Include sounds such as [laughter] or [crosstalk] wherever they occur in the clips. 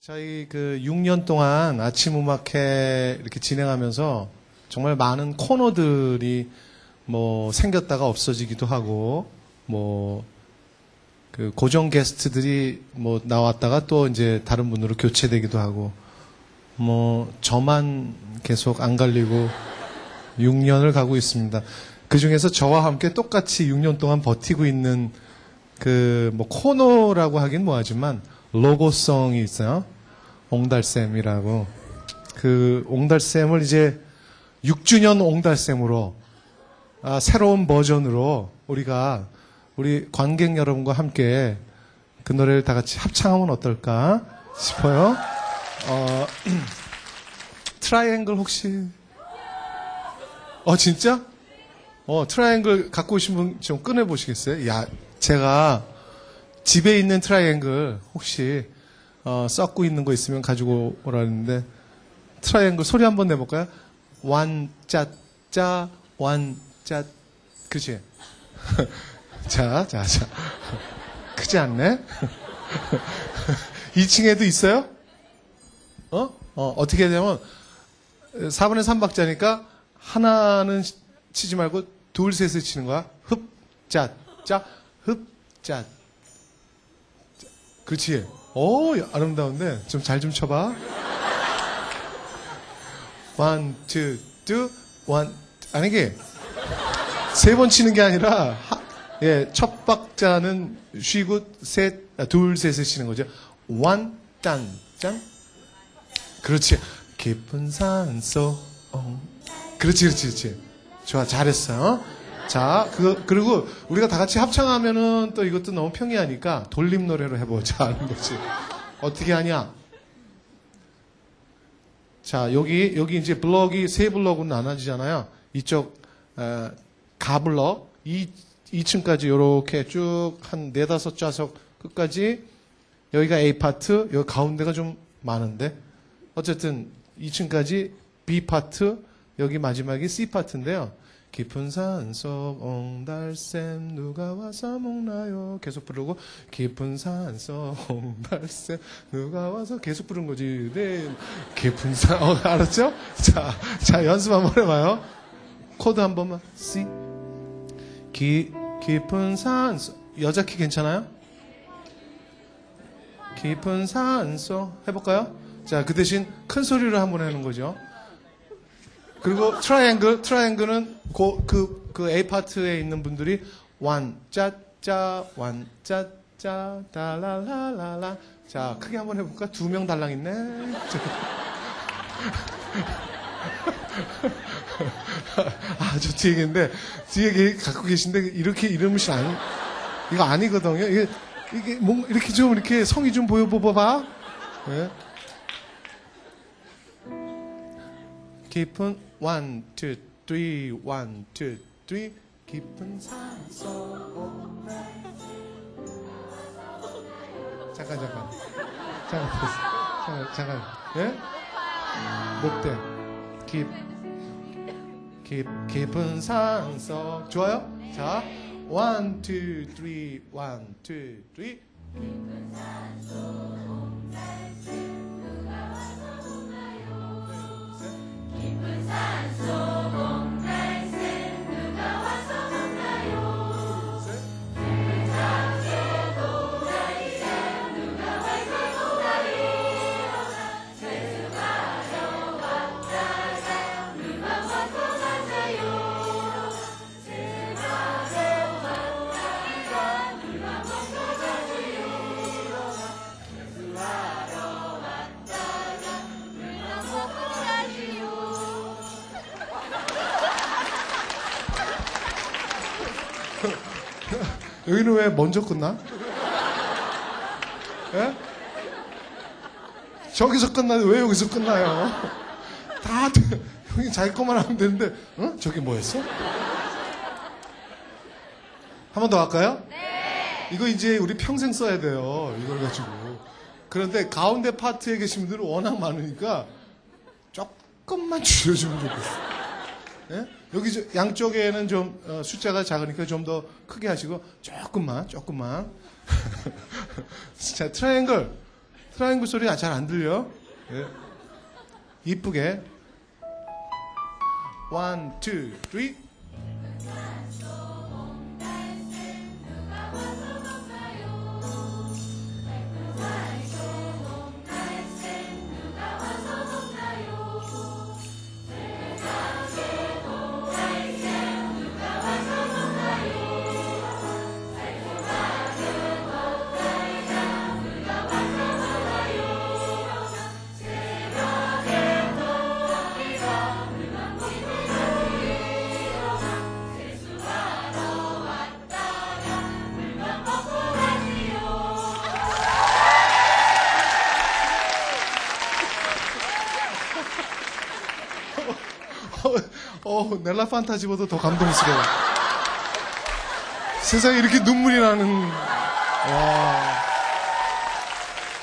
저희 그 6년 동안 아침 음악회 이렇게 진행하면서 정말 많은 코너들이 뭐 생겼다가 없어지기도 하고 뭐 그 고정 게스트들이 뭐 나왔다가 또 이제 다른 분으로 교체되기도 하고 뭐 저만 계속 안 갈리고 6년을 가고 있습니다. 그 중에서 저와 함께 똑같이 6년 동안 버티고 있는 그 뭐 코너라고 하긴 뭐하지만 로고성이 있어요. 옹달샘이라고. 그 옹달샘을 이제 6주년 옹달샘으로 아, 새로운 버전으로 우리가 우리 관객 여러분과 함께 그 노래를 다 같이 합창하면 어떨까 싶어요. 어, [clears throat] 트라이앵글 혹시 어 진짜? 어 트라이앵글 갖고 오신 분 좀 꺼내 보시겠어요? 야 제가 집에 있는 트라이앵글 혹시 어, 썩고 있는 거 있으면 가지고 오라는데 트라이앵글 소리 한번 내볼까요? 완짜짜 완짜 그치? 자, 자, 자. 크지 않네? [laughs] 2층에도 있어요? 어? 어, 어떻게 되면 4분의 3박자니까 하나는 치지 말고 둘, 셋을 치는 거야. 흡, 짜, 짜, 흡, 짜. 그렇지. 오, 아름다운데. 좀잘좀 쳐봐. 원, 투, 투, 원. 아니, 이게 세 번 치는 게 아니라, 하- 예, 첫 박자는 쉬고, 셋, 아, 둘, 셋을 치는 거죠. 원, 딴, 짠. 그렇지. 깊은 산속. 어. 그렇지, 그렇지, 그렇지. 좋아, 잘했어. 자, 그, 그리고 우리가 다 같이 합창하면은 또 이것도 너무 평이하니까 돌림 노래로 해보자 [laughs] 하는 거지. 어떻게 하냐? 자, 여기, 여기 이제 블럭이 세 블럭으로 나눠지잖아요. 이쪽, 어, 가블럭, 2, 2층까지 이렇게 쭉 한 네다섯 좌석 끝까지 여기가 A 파트, 여기 가운데가 좀 많은데. 어쨌든 2층까지 B 파트, 여기 마지막이 C 파트인데요. 깊은 산속 옹달샘 누가 와서 먹나요? 계속 부르고 깊은 산속 옹달샘 누가 와서 계속 부른 거지. 네. 깊은 산 어, 알았죠? 자, 자 연습 한번 해봐요. 코드 한 번만. C 기, 깊은 산속 여자 키 괜찮아요? 깊은 산속 해볼까요? 자, 그 대신 큰 소리로 한번 하는 거죠. 그리고 트라이앵글, 트라이앵글은 그, 그, 그 A 파트에 있는 분들이 완, 짜, 짜, 완, 짜, 짜, 달라라라라. 자, 크게 한번 해볼까? 두 명 달랑 있네. [laughs] 아, 저 뒤에 계는데, 뒤에 계- 갖고 계신데, 이렇게 이름이 아니, 이거 아니거든요. 이게, 이게, 뭔, 이렇게 좀, 이렇게 성의 좀 보여봐봐. 예. 깊은 one two three one two three 깊은 산속 잠깐 잠깐 잠깐 잠깐 잠깐 예 목대 깊 깊, 깊은 산속 좋아요 자 one two three one two three Good 여기는 왜 먼저 끝나? 예? 저기서 끝나는데 왜 여기서 끝나요? 다 형이 자기 것만 하면 되는데 어? 저기 뭐였어? 한 번 더 할까요? 네. 이거 이제 우리 평생 써야 돼요. 이걸 가지고. 그런데 가운데 파트에 계신 분들은 워낙 많으니까 조금만 줄여주면 좋겠어. 예? 여기 저- 양쪽에는 좀 어, 숫자가 작으니까 좀 더 크게 하시고 조금만 조금만 [laughs] 자 트라이앵글 트라이앵글 소리 잘안 들려? 예. 이쁘게. 원, 투, 쓰리. 어, 어, 넬라 판타지보다 더 감동스러워. 세상에 이렇게 눈물이 나는, 와.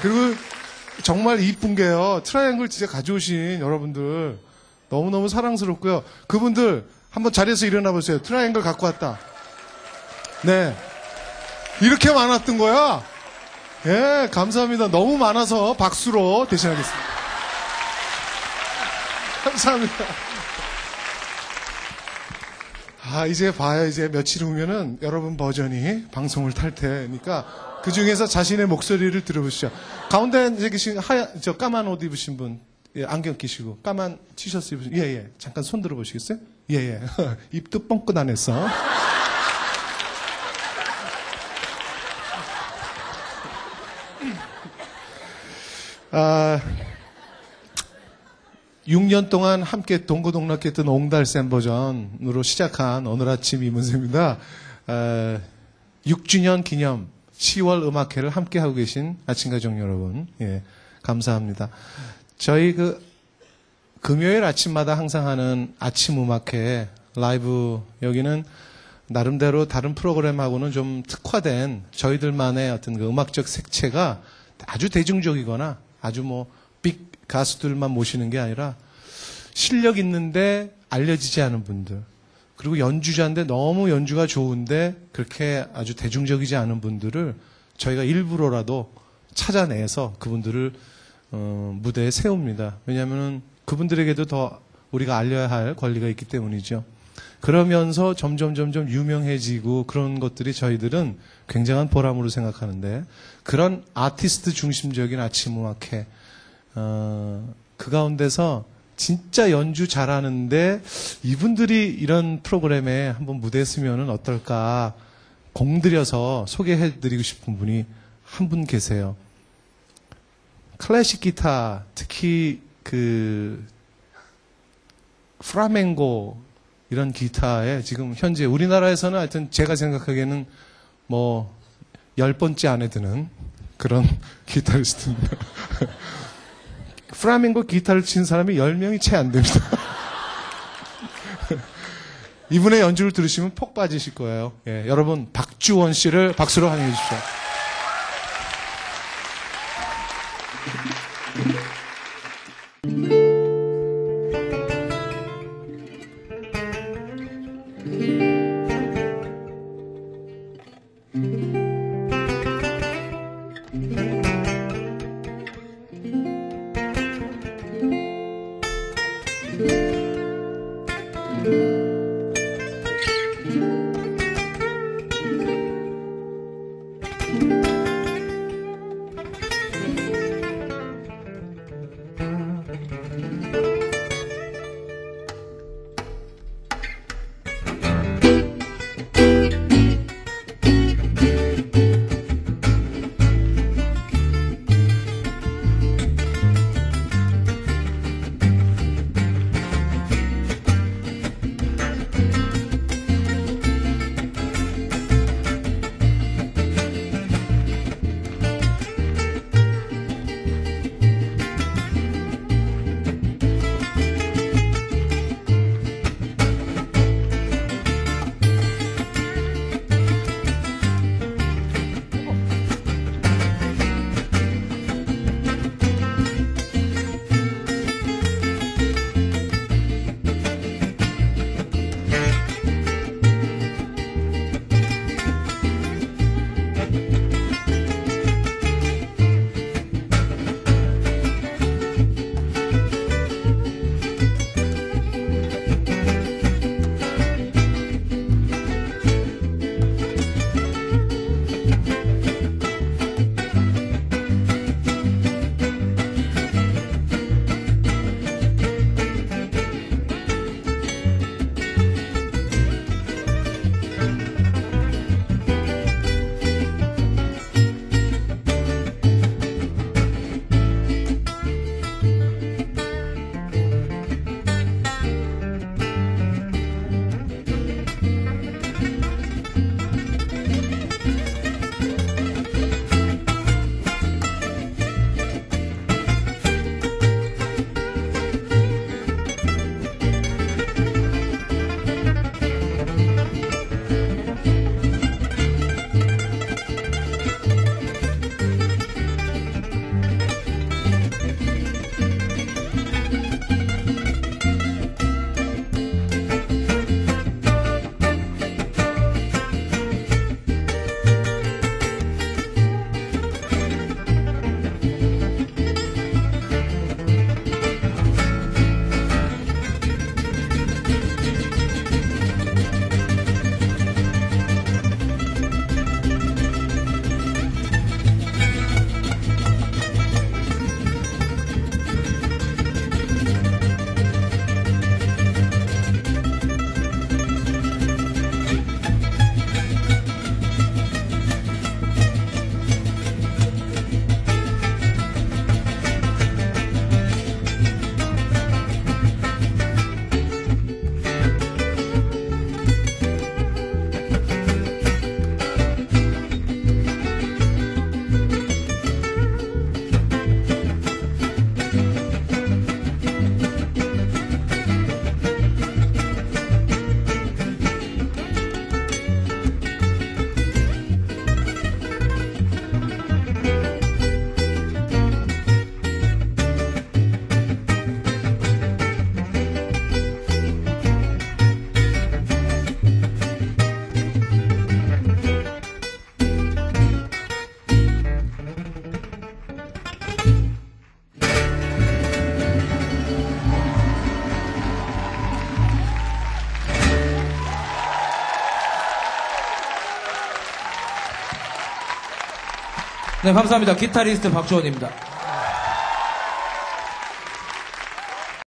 그리고 정말 이쁜 게요. 트라이앵글 진짜 가져오신 여러분들 너무너무 사랑스럽고요. 그분들 한번 자리에서 일어나 보세요. 트라이앵글 갖고 왔다. 네. 이렇게 많았던 거야? 예, 감사합니다. 너무 많아서 박수로 대신하겠습니다. [laughs] 감사합니다. 아, 이제 봐요. 이제 며칠 후면은 여러분 버전이 방송을 탈 테니까 그 중에서 자신의 목소리를 들어보시죠. 가운데 이제 계신 하얀, 저 까만 옷 입으신 분, 예, 안경 끼시고, 까만 티셔츠 입으신, 예, 예. 잠깐 손 들어보시겠어요? 예, 예. [laughs] 입도 뻥끗 안 했어. 아, 6년 동안 함께 동고동락했던 옹달샘 버전으로 시작한 오늘 아침 이문세입니다. 아, 6주년 기념 10월 음악회를 함께 하고 계신 아침 가족 여러분, 예, 감사합니다. 저희 그 금요일 아침마다 항상 하는 아침 음악회 라이브 여기는 나름대로 다른 프로그램하고는 좀 특화된 저희들만의 어떤 그 음악적 색채가 아주 대중적이거나 아주 뭐 빅 가수들만 모시는 게 아니라 실력 있는데 알려지지 않은 분들 그리고 연주자인데 너무 연주가 좋은데 그렇게 아주 대중적이지 않은 분들을 저희가 일부러라도 찾아내서 그분들을 어, 무대에 세웁니다. 왜냐하면 그분들에게도 더 우리가 알려야 할 권리가 있기 때문이죠. 그러면서 점점 점점 유명해지고 그런 것들이 저희들은 굉장한 보람으로 생각하는데 그런 아티스트 중심적인 아침 음악회 어, 그 가운데서 진짜 연주 잘하는데 이분들이 이런 프로그램에 한번 무대에 쓰면은 어떨까 공들여서 소개해드리고 싶은 분이 한 분 계세요. 클래식 기타 특히 그 프라멩고 이런 기타에 지금 현재 우리나라에서는 하여튼 제가 생각하기에는 뭐 열 번째 안에 드는 그런 [laughs] 기타리스트입니다. 프라밍고 기타를 친 사람이 10명이 채 안 됩니다. [laughs] 이분의 연주를 들으시면 폭 빠지실 거예요. 예, 여러분 박주원 씨를 박수로 환영해 주십시오. 네, 감사합니다. 기타리스트 박주원입니다.